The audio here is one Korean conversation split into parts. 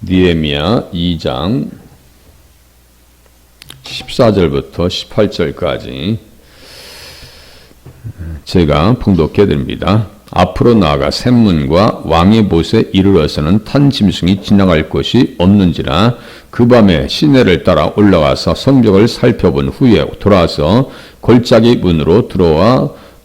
니에미야 2장 14절부터 18절까지 제가 봉독해 드립니다. 앞으로 나아가 샘문과 왕의 못에 이르러서는 탄 짐승이 지나갈 곳이 없는지라 그 밤에 시내를 따라 올라가서 성벽을 살펴본 후에 돌아와서 골짜기 문으로 들어와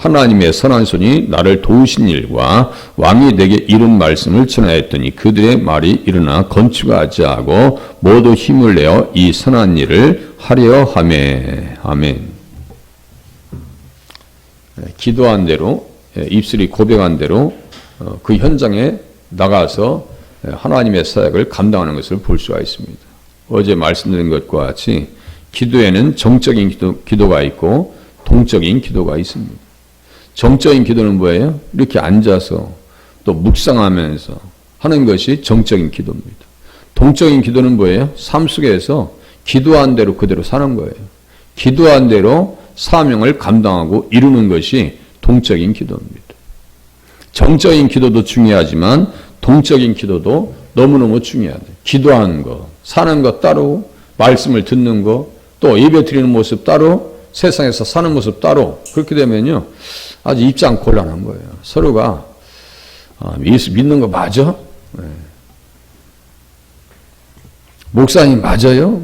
하나님의 선한 손이 나를 도우신 일과 왕이 내게 이른 말씀을 전하였더니 그들의 말이 일어나 건축하지 하고 모두 힘을 내어 이 선한 일을 하려 하매 아멘. 기도한 대로 입술이 고백한 대로 어, 그 현장에 나가서 하나님의 사역을 감당하는 것을 볼 수가 있습니다. 어제 말씀드린 것과 같이 기도에는 정적인 기도, 기도가 있고 동적인 기도가 있습니다. 정적인 기도는 뭐예요? 이렇게 앉아서 또 묵상하면서 하는 것이 정적인 기도입니다. 동적인 기도는 뭐예요? 삶 속에서 기도한 대로 그대로 사는 거예요. 기도한 대로 사명을 감당하고 이루는 것이 동적인 기도입니다. 정적인 기도도 중요하지만 동적인 기도도 너무너무 중요하다. 기도하는 거, 사는 것 따로, 말씀을 듣는 거, 또 예배 드리는 모습 따로, 세상에서 사는 모습 따로. 그렇게 되면요. 아주 입장 곤란한 거예요. 서로가 아, 예수 믿는 거 맞아? 네. 목사님 맞아요?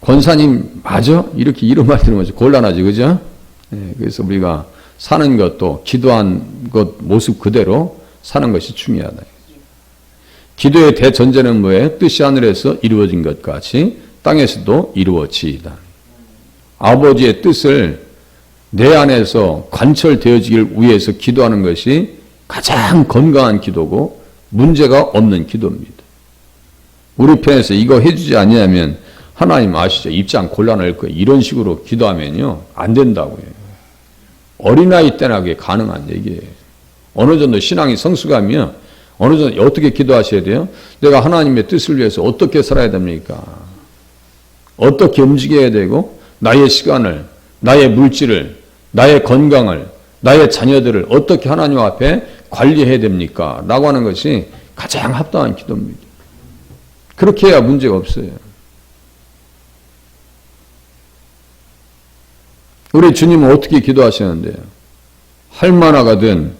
권사님 맞아? 이렇게 이런 말 들으면 곤란하지, 그죠? 네, 그래서 우리가 사는 것도 기도한 것 모습 그대로 사는 것이 중요하다. 기도의 대전제는 뭐예요? 뜻이 하늘에서 이루어진 것 같이 땅에서도 이루어지이다. 아버지의 뜻을 내 안에서 관철되어지길 위해서 기도하는 것이 가장 건강한 기도고 문제가 없는 기도입니다. 우리 편에서 이거 해주지 않냐면 하나님 아시죠? 입장 곤란할 거예요. 이런 식으로 기도하면요. 안 된다고요. 어린아이 때나 그게 가능한 얘기예요. 어느 정도 신앙이 성숙하면 어느 정도 어떻게 기도하셔야 돼요? 내가 하나님의 뜻을 위해서 어떻게 살아야 됩니까? 어떻게 움직여야 되고 나의 시간을, 나의 물질을, 나의 건강을, 나의 자녀들을 어떻게 하나님 앞에 관리해야 됩니까? 라고 하는 것이 가장 합당한 기도입니다. 그렇게 해야 문제가 없어요. 우리 주님은 어떻게 기도하시는데요? 할만하거든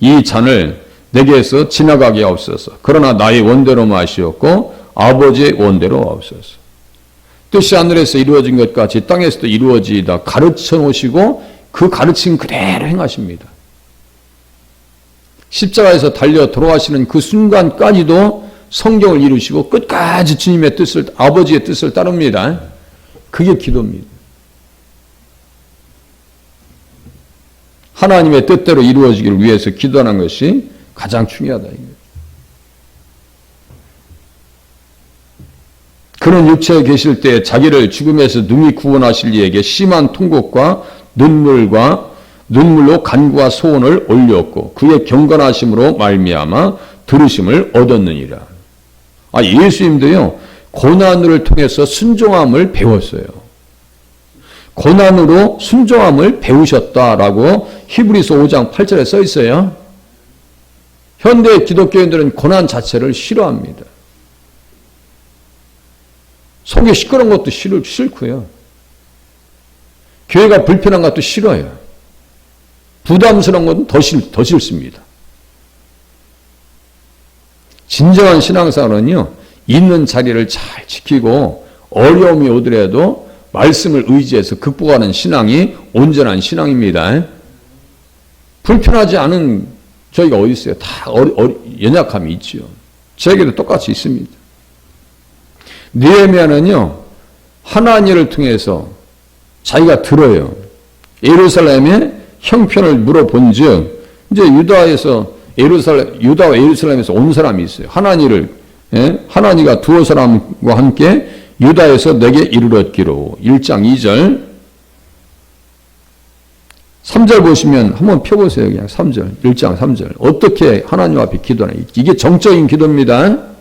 이 잔을 내게서 지나가게 없어서 그러나 나의 원대로 마시었고 아버지의 원대로 없어서 뜻이 하늘에서 이루어진 것 같이 땅에서도 이루어지다 가르쳐 놓으시고 그 가르침 그대로 행하십니다. 십자가에서 달려 돌아가시는 그 순간까지도 성경을 이루시고 끝까지 주님의 뜻을 아버지의 뜻을 따릅니다. 그게 기도입니다. 하나님의 뜻대로 이루어지기를 위해서 기도하는 것이 가장 중요하다. 그런 육체에 계실 때 자기를 죽음에서 능히 구원하실 이에게 심한 통곡과 눈물과 눈물로 간구와 소원을 올렸고 그의 경건하심으로 말미암아 들으심을 얻었느니라. 아 예수님도요 고난을 통해서 순종함을 배웠어요. 고난으로 순종함을 배우셨다라고 히브리서 5장 8절에 써 있어요. 현대 기독교인들은 고난 자체를 싫어합니다. 속이 시끄러운 것도 싫, 싫고요. 교회가 불편한 것도 싫어요. 부담스러운 것은 더, 싫, 더 싫습니다. 진정한 신앙생활은요, 있는 자리를 잘 지키고 어려움이 오더라도 말씀을 의지해서 극복하는 신앙이 온전한 신앙입니다. 불편하지 않은 저희가 어디 있어요? 다 어리, 어리, 연약함이 있죠. 저에게도 똑같이 있습니다. 느헤미야는요 하나님을 통해서 자기가 들어요. 예루살렘에 형편을 물어본즉 이제 유다에서 예루살렘 유다와 예루살렘에서 온 사람이 있어요. 하나님을 예? 하나니가 두어 사람과 함께 유다에서 내게 이르렀기로 1장 2절 3절 보시면 한번 펴보세요. 그냥 3절. 1장 3절. 어떻게 하나님 앞에 기도하나. 이게 정적인 기도입니다.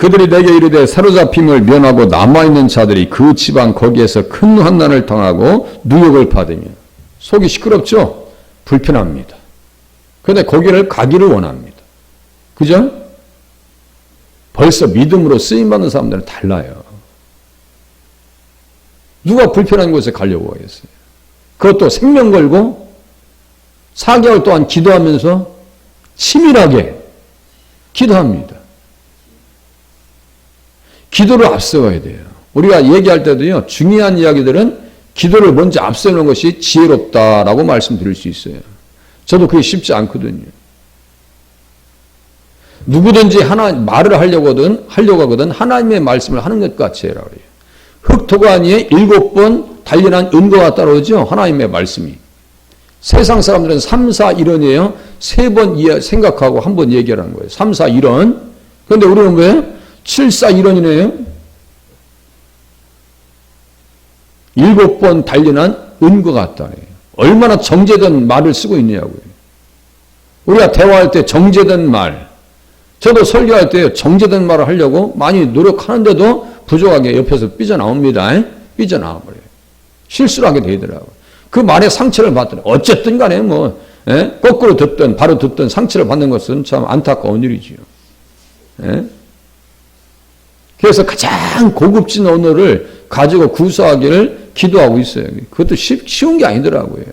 그들이 내게 이르되 사로잡힘을 면하고 남아있는 자들이 그 지방 거기에서 큰 환난을 당하고 누욕을 받으며 속이 시끄럽죠? 불편합니다. 그런데 거기를 가기를 원합니다. 그죠? 벌써 믿음으로 쓰임받는 사람들은 달라요. 누가 불편한 곳에 가려고 하겠어요? 그것도 생명 걸고 4개월 동안 기도하면서 치밀하게 기도합니다. 기도를 앞세워야 돼요. 우리가 얘기할 때도요, 중요한 이야기들은 기도를 먼저 앞세우는 것이 지혜롭다라고 말씀드릴 수 있어요. 저도 그게 쉽지 않거든요. 누구든지 하나 말을 하려거든 하려고 하거든 하나님의 말씀을 하는 것과 지혜라 그래요. 위에 일곱 번 단련한 은거가 따라오죠. 하나님의 말씀이. 세상 사람들은 3, 4, 1원이에요. 세 번 생각하고 한 번 얘기하는 거예요. 3, 4, 1원. 그런데 우리는 왜? 7, 4, 1원이네요. 일곱 번 단련한 은거 같다. 얼마나 정제된 말을 쓰고 있냐고요. 우리가 대화할 때 정제된 말, 저도 설교할 때 정제된 말을 하려고 많이 노력하는데도 부족하게 옆에서 삐져나옵니다. 삐져나와버려요. 실수를 하게 되더라고요. 그 말에 상처를 받더라. 어쨌든 간에 뭐, 예? 거꾸로 듣든 바로 듣든 상처를 받는 것은 참 안타까운 일이지요. 예? 그래서 가장 고급진 언어를 가지고 구사하기를 기도하고 있어요. 그것도 쉽, 쉬운 게 아니더라고요.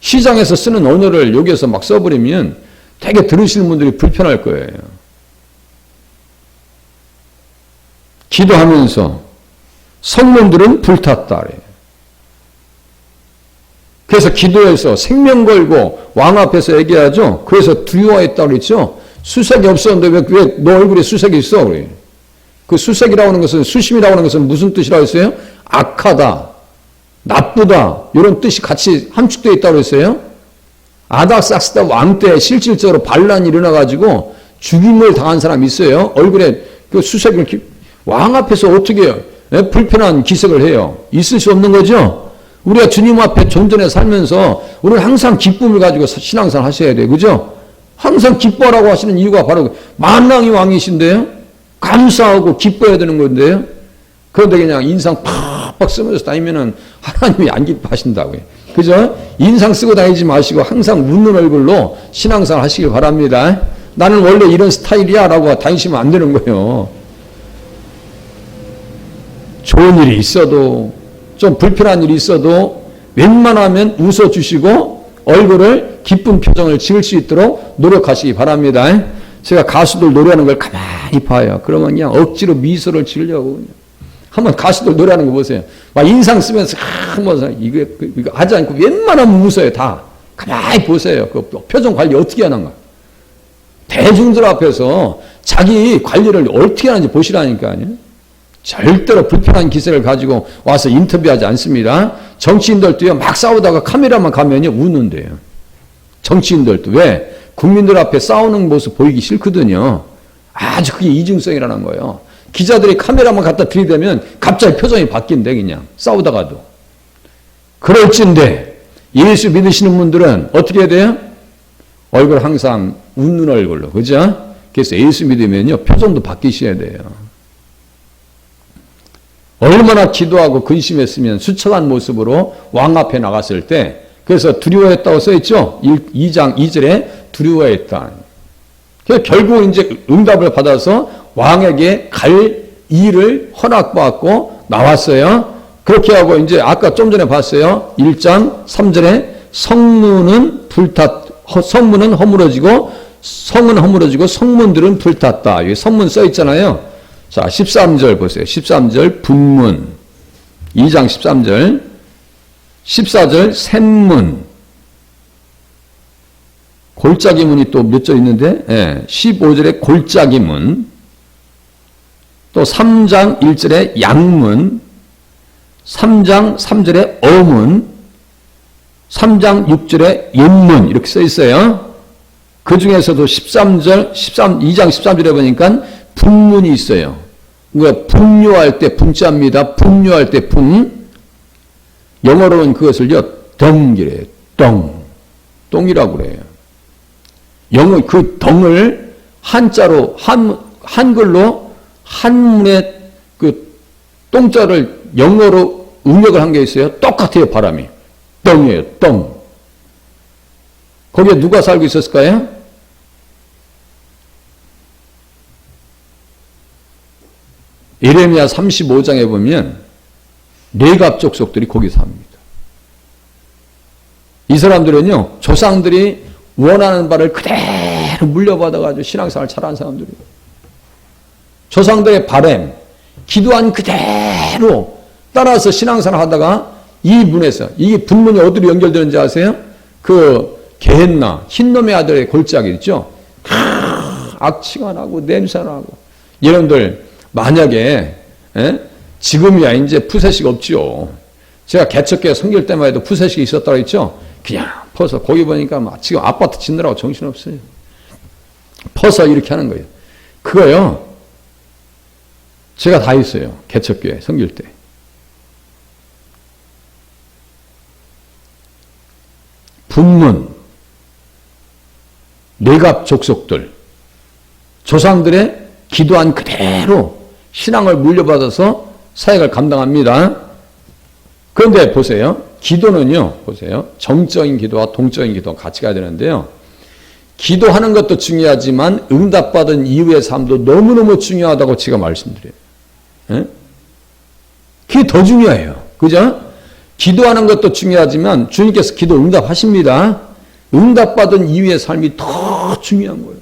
시장에서 쓰는 언어를 여기에서 막 써버리면 되게 들으시는 분들이 불편할 거예요. 기도하면서 성문들은 불탔다. 그래서 기도해서 생명 걸고 왕 앞에서 얘기하죠. 그래서 두려워했다 그랬죠. 수색이 없었는데 왜너 얼굴에 수색이 있어? 그래. 그 수색이라고 하는 것은 수심이라고 하는 것은 무슨 뜻이라고 했어요? 악하다, 나쁘다 이런 뜻이 같이 함축되어 있다고 했어요. 아닥삭스다 왕 때 실질적으로 반란이 일어나가지고 죽임을 당한 사람이 있어요. 얼굴에 그 수색을 왕 앞에서 어떻게 예? 불편한 기색을 해요. 있을 수 없는 거죠. 우리가 주님 앞에 존전해 살면서 우리는 항상 기쁨을 가지고 신앙생활 하셔야 돼요. 그죠? 항상 기뻐라고 하시는 이유가 바로 만왕이 왕이신데요. 감사하고 기뻐해야 되는 건데요. 그런데 그냥 인상 팍팍 쓰면서 다니면은 하나님이 안 기뻐하신다고요. 그죠? 인상 쓰고 다니지 마시고 항상 웃는 얼굴로 신앙생활 하시길 바랍니다. 나는 원래 이런 스타일이야 라고 다니시면 안 되는 거예요. 좋은 일이 있어도 좀 불편한 일이 있어도 웬만하면 웃어주시고 얼굴을 기쁜 표정을 지을 수 있도록 노력하시기 바랍니다. 제가 가수들 노래하는 걸 가만히 봐요. 그러면 그냥 억지로 미소를 지으려고 그냥. 한번 가수들 노래하는 거 보세요. 막 인상 쓰면서 한번 이거, 이거 하지 않고 웬만하면 웃어요. 다. 가만히 보세요. 그 표정 관리 어떻게 하는가. 대중들 앞에서 자기 관리를 어떻게 하는지 보시라니까요. 절대로 불편한 기세를 가지고 와서 인터뷰하지 않습니다. 정치인들도요, 막 싸우다가 카메라만 가면요, 우는데요. 정치인들도. 왜? 국민들 앞에 싸우는 모습 보이기 싫거든요. 아주 그게 이중성이라는 거예요. 기자들이 카메라만 갖다 들이대면 갑자기 표정이 바뀐대, 그냥. 싸우다가도. 그럴진데, 예수 믿으시는 분들은 어떻게 해야 돼요? 얼굴 항상 웃는 얼굴로. 그죠? 그래서 예수 믿으면요, 표정도 바뀌셔야 돼요. 얼마나 기도하고 근심했으면 수척한 모습으로 왕 앞에 나갔을 때 그래서 두려워했다고 써있죠. 2장 2절에 두려워했다. 결국 이제 응답을 받아서 왕에게 갈 일을 허락받고 나왔어요. 그렇게 하고 이제 아까 좀 전에 봤어요. 1장 3절에 성문은 불탔, 성문은 허물어지고 성은 허물어지고 성문들은 불탔다. 여기 성문 써 있잖아요. 자, 13절 보세요. 13절 분문. 2장 13절. 14절 샘문. 골짜기 문이 또 몇 절 있는데, 예, 15절에 골짜기 문. 또 3장 1절에 양문. 3장 3절에 어문. 3장 6절에 옛문 이렇게 써 있어요. 그 중에서도 13절, 13, 2장 13절에 보니까 분문이 있어요. 그러니까 분류할 때 분자입니다. 분류할 때 분. 영어로는 그것을요, 덩이래요. 덩. 똥이라고 그래요. 영어, 그 덩을 한자로, 한, 한글로 한문에 그 똥자를 영어로 응력을 한 게 있어요. 똑같아요, 바람이. 덩이에요, 덩. 거기에 누가 살고 있었을까요? 예레미야 35장에 보면 네갑 족 속들이 거기 삽니다. 이 사람들은요, 조상들이 원하는 바를 그대로 물려받아가지고 신앙생활 잘한 사람들이에요. 조상들의 바램, 기도한 그대로 따라서 신앙생활 하다가 이 문에서, 이게 분문이 어디로 연결되는지 아세요? 그, 게헨나, 흰놈의 아들의 골짜기 있죠? 악취가 나고, 냄새가 나고. 여러분들, 만약에, 에? 지금이야 이제 푸세식 없죠. 제가 개척교회 성길 때만 해도 푸세식이 있었다고 했죠? 그냥 퍼서 거기 보니까 막 지금 아파트 짓느라고 정신없어요. 퍼서 이렇게 하는 거예요. 그거요. 제가 다 했어요. 개척교회 성길 때. 분문, 내갑 족속들, 조상들의 기도한 그대로 신앙을 물려받아서 사역을 감당합니다. 그런데 보세요. 기도는요, 보세요. 정적인 기도와 동적인 기도 같이 가야 되는데요. 기도하는 것도 중요하지만 응답받은 이후의 삶도 너무너무 중요하다고 제가 말씀드려요. 예? 그게 더 중요해요. 그죠? 기도하는 것도 중요하지만 주님께서 기도 응답하십니다. 응답받은 이후의 삶이 더 중요한 거예요.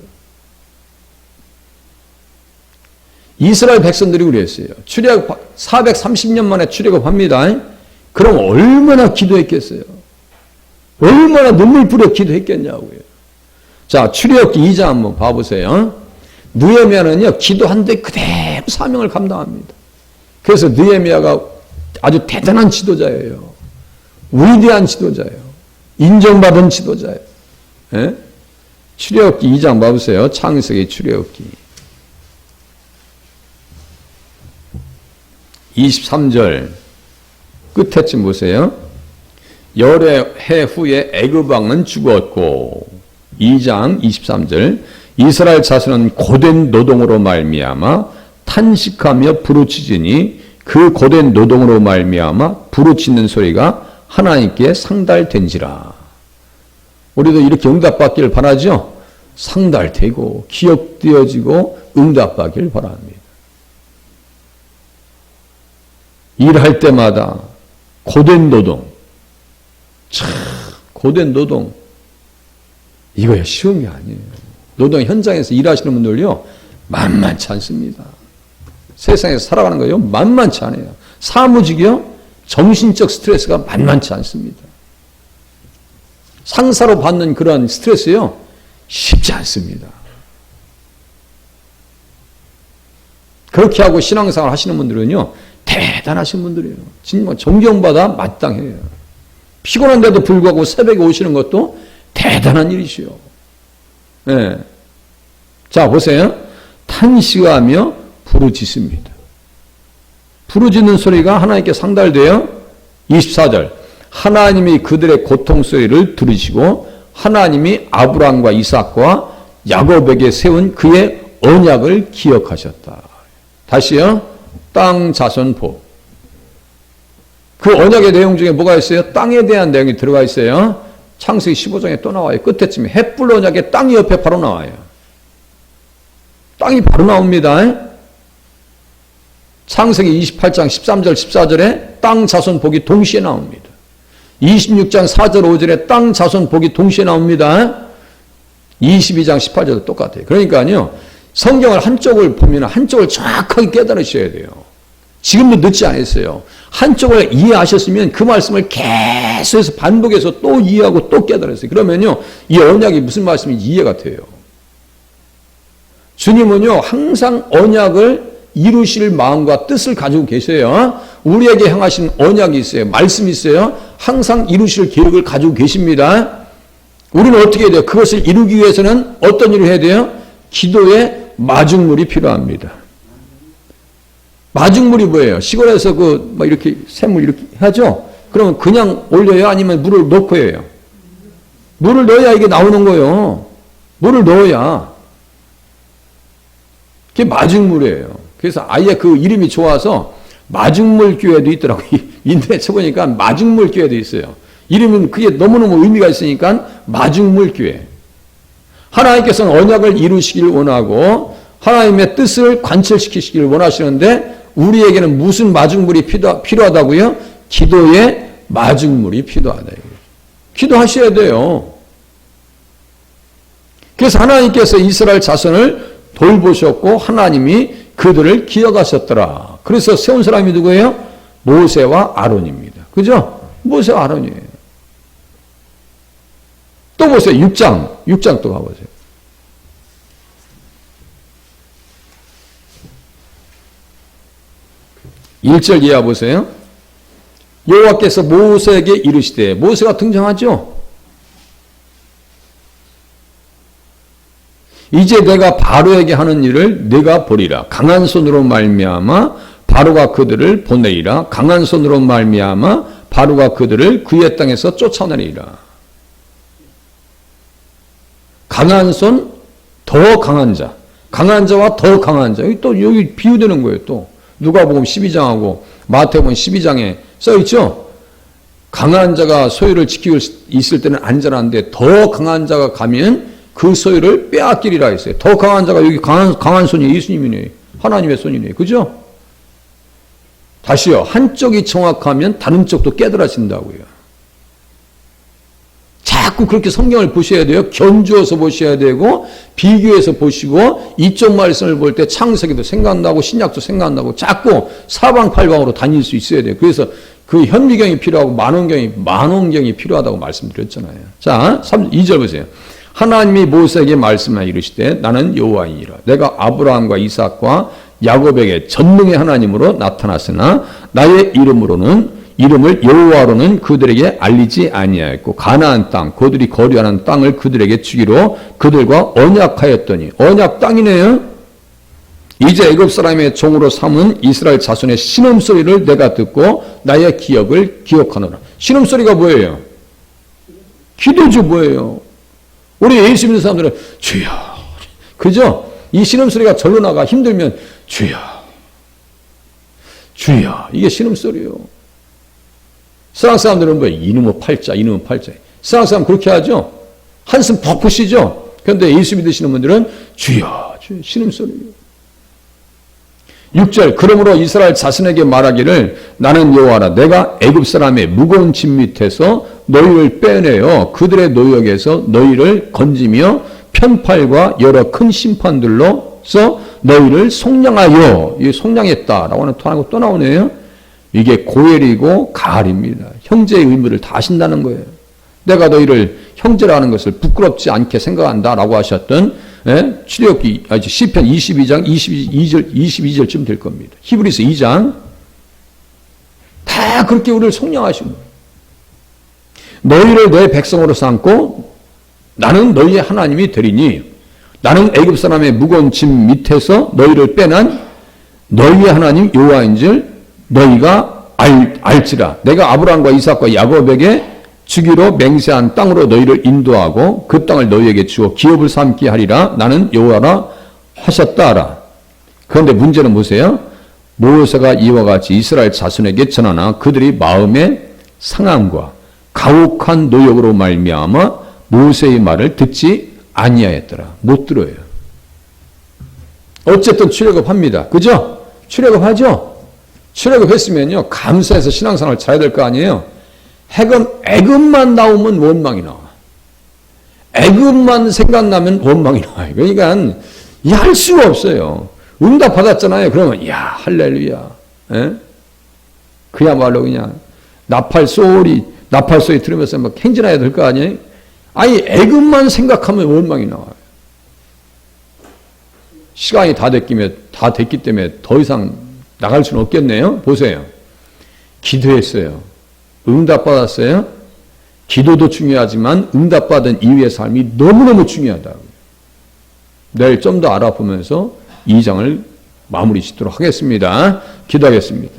이스라엘 백성들이 그랬어요. 출애굽 430년 만에 출애굽합니다. 그럼 얼마나 기도했겠어요? 얼마나 눈물 뿌려 기도했겠냐고요. 자, 출애굽기 2장 한번 봐 보세요. 느헤미야는요 기도한 데 그대로 사명을 감당합니다. 그래서 느헤미야가 아주 대단한 지도자예요. 위대한 지도자예요. 인정받은 지도자예요. 예? 출애굽기 2장 봐 보세요. 창세기 출애굽기 23절 끝에쯤 보세요. 열의 해 후에 애굽왕은 죽었고 2장 23절 이스라엘 자손은 고된 노동으로 말미암아 탄식하며 부르짖으니 그 고된 노동으로 말미암아 부르짖는 소리가 하나님께 상달된지라. 우리도 이렇게 응답받기를 바라죠. 상달되고 기억되어지고 응답받기를 바랍니다. 일할 때마다 고된 노동, 참 고된 노동 이거야 쉬운 게 아니에요. 노동 현장에서 일하시는 분들요 만만치 않습니다. 세상에서 살아가는 거요 만만치 않아요. 사무직이요 정신적 스트레스가 만만치 않습니다. 상사로 받는 그런 스트레스요 쉽지 않습니다. 그렇게 하고 신앙생활 하시는 분들은요 대단하신 분들이에요. 정말 존경받아 마땅해요. 피곤한데도 불구하고 새벽에 오시는 것도 대단한 일이시요. 네. 자, 보세요. 탄식하며 부르짖습니다. 부르짖는 소리가 하나님께 상달돼요. 24절. 하나님이 그들의 고통 소리를 들으시고 하나님이 아브라함과 이삭과 야곱에게 세운 그의 언약을 기억하셨다. 다시요. 땅 자손포. 그 언약의 내용 중에 뭐가 있어요? 땅에 대한 내용이 들어가 있어요. 창세기 15장에 또 나와요. 끝에쯤에 햇불 언약의 땅이 옆에 바로 나와요. 땅이 바로 나옵니다. 창세기 28장 13절 14절에 땅 자손 복이 동시에 나옵니다. 26장 4절 5절에 땅 자손 복이 동시에 나옵니다. 22장 18절도 똑같아요. 그러니까요. 성경을 한쪽을 보면 한쪽을 정확하게 깨달으셔야 돼요. 지금도 늦지 않았어요. 한쪽을 이해하셨으면 그 말씀을 계속해서 반복해서 또 이해하고 또 깨달았어요. 그러면요, 이 언약이 무슨 말씀인지 이해가 돼요. 주님은요, 항상 언약을 이루실 마음과 뜻을 가지고 계세요. 우리에게 향하신 언약이 있어요. 말씀이 있어요. 항상 이루실 계획을 가지고 계십니다. 우리는 어떻게 해야 돼요? 그것을 이루기 위해서는 어떤 일을 해야 돼요? 기도의 마중물이 필요합니다. 마중물이 뭐예요? 시골에서 그, 막 이렇게 샘물 이렇게 하죠? 그러면 그냥 올려요? 아니면 물을 넣고 해요? 물을 넣어야 이게 나오는 거예요. 물을 넣어야. 그게 마중물이에요. 그래서 아예 그 이름이 좋아서 마중물 교회도 있더라고요. 인터넷 쳐보니까 마중물 교회도 있어요. 이름은 그게 너무너무 의미가 있으니까 마중물 교회. 하나님께서는 언약을 이루시길 원하고 하나님의 뜻을 관철시키시길 원하시는데 우리에게는 무슨 마중물이 필요하다고요? 기도의 마중물이 필요하다. 기도하셔야 돼요. 그래서 하나님께서 이스라엘 자손을 돌보셨고 하나님이 그들을 기억하셨더라. 그래서 세운 사람이 누구예요? 모세와 아론입니다. 그죠? 모세와 아론이에요. 또 보세요. 6장. 6장 또 가보세요. 1절 이하 보세요. 여호와께서 모세에게 이르시되 모세가 등장하죠. 이제 내가 바로에게 하는 일을 내가 보리라. 강한 손으로 말미암아 바로가 그들을 보내리라. 강한 손으로 말미암아 바로가 그들을 그의 땅에서 쫓아내리라. 강한 손, 더 강한 자. 강한 자와 더 강한 자. 여기 또 여기 비유되는 거예요, 또. 누가복음 12장하고 마태복음 12장에 써 있죠. 강한 자가 소유를 지키고 있을 때는 안전한데 더 강한 자가 가면 그 소유를 빼앗기리라 했어요. 더 강한 자가 여기 강한, 강한 손이 예수님이네. 하나님의 손이네. 그죠? 다시요. 한쪽이 정확하면 다른 쪽도 깨달아진다고요. 자꾸 그렇게 성경을 보셔야 돼요. 견주어서 보셔야 되고, 비교해서 보시고, 이쪽 말씀을 볼 때 창세기도 생각나고, 신약도 생각나고, 자꾸 사방팔방으로 다닐 수 있어야 돼요. 그래서 그 현미경이 필요하고, 만원경이, 만원경이 필요하다고 말씀드렸잖아요. 자, 3, 2절 보세요. 하나님이 모세에게 말씀하 이르시되 나는 여호와이니라 내가 아브라함과 이삭과 야곱에게 전능의 하나님으로 나타났으나 나의 이름으로는 이름을 여호와로는 그들에게 알리지 아니하였고 가나안 땅 그들이 거류하는 땅을 그들에게 주기로 그들과 언약하였더니 언약 땅이네요. 이제 애굽 사람의 종으로 삼은 이스라엘 자손의 신음 소리를 내가 듣고 나의 기억을 기억하노라. 신음 소리가 뭐예요? 기도죠 뭐예요? 우리 예수 믿는 사람들은 주여. 그죠? 이 신음 소리가 절로 나가 힘들면 주여. 주여. 이게 신음 소리요. 세상 사람들은 뭐 이놈의 팔자, 이놈의 팔자. 세상 사람 그렇게 하죠? 한숨 푹 쉬죠? 그런데 예수 믿으시는 분들은 주여. 주여. 신음소리요. 6절 그러므로 이스라엘 자신에게 말하기를 나는 여호와라 내가 애굽 사람의 무거운 짐 밑에서 너희를 빼내어 그들의 노역에서 너희를 건지며 편팔과 여러 큰 심판들로서 너희를 속량하여 이 속량했다라고 하는 하고 또 나오네요. 이게 고엘이고 가을입니다. 형제의 의무를 다 하신다는 거예요. 내가 너희를 형제라는 것을 부끄럽지 않게 생각한다라고 하셨던 예? 출애굽기 아 시편 22장 22절 22절쯤 될 겁니다. 히브리서 2장 다 그렇게 우리를 속량하신. 너희를 내 백성으로 삼고 나는 너희의 하나님이 되리니 나는 애굽 사람의 무거운 짐 밑에서 너희를 빼난 너희의 하나님 여호와인 줄 너희가 알, 알지라 내가 아브라함과 이삭과 야곱에게 주기로 맹세한 땅으로 너희를 인도하고 그 땅을 너희에게 주어 기업을 삼게 하리라 나는 여호와라 하셨다 하라. 그런데 문제는 뭐세요? 모세가 이와 같이 이스라엘 자손에게 전하나 그들이 마음의 상함과 가혹한 노역으로 말미암아 모세의 말을 듣지 아니하였더라. 못 들어요. 어쨌든 출애굽합니다. 그죠? 출애굽하죠? 출애굽 했으면요. 감사해서 신앙생활 잘해야 될 거 아니에요? 해금 애금만 나오면 원망이 나와. 애금만 생각나면 원망이 나와요. 그러니까 할 수가 없어요. 응답 받았잖아요. 그러면 야 할렐루야. 에? 예? 그야말로 그냥 나팔 소리 나팔 소리 들으면서 막 행진해야 될 거 아니에요? 아니 애금만 생각하면 원망이 나와요. 시간이 다 됐기 때문에 더 이상 나갈 수는 없겠네요. 보세요. 기도했어요. 응답받았어요. 기도도 중요하지만 응답받은 이후의 삶이 너무너무 중요하다. 내일 좀 더 알아보면서 이 장을 마무리 짓도록 하겠습니다. 기도하겠습니다.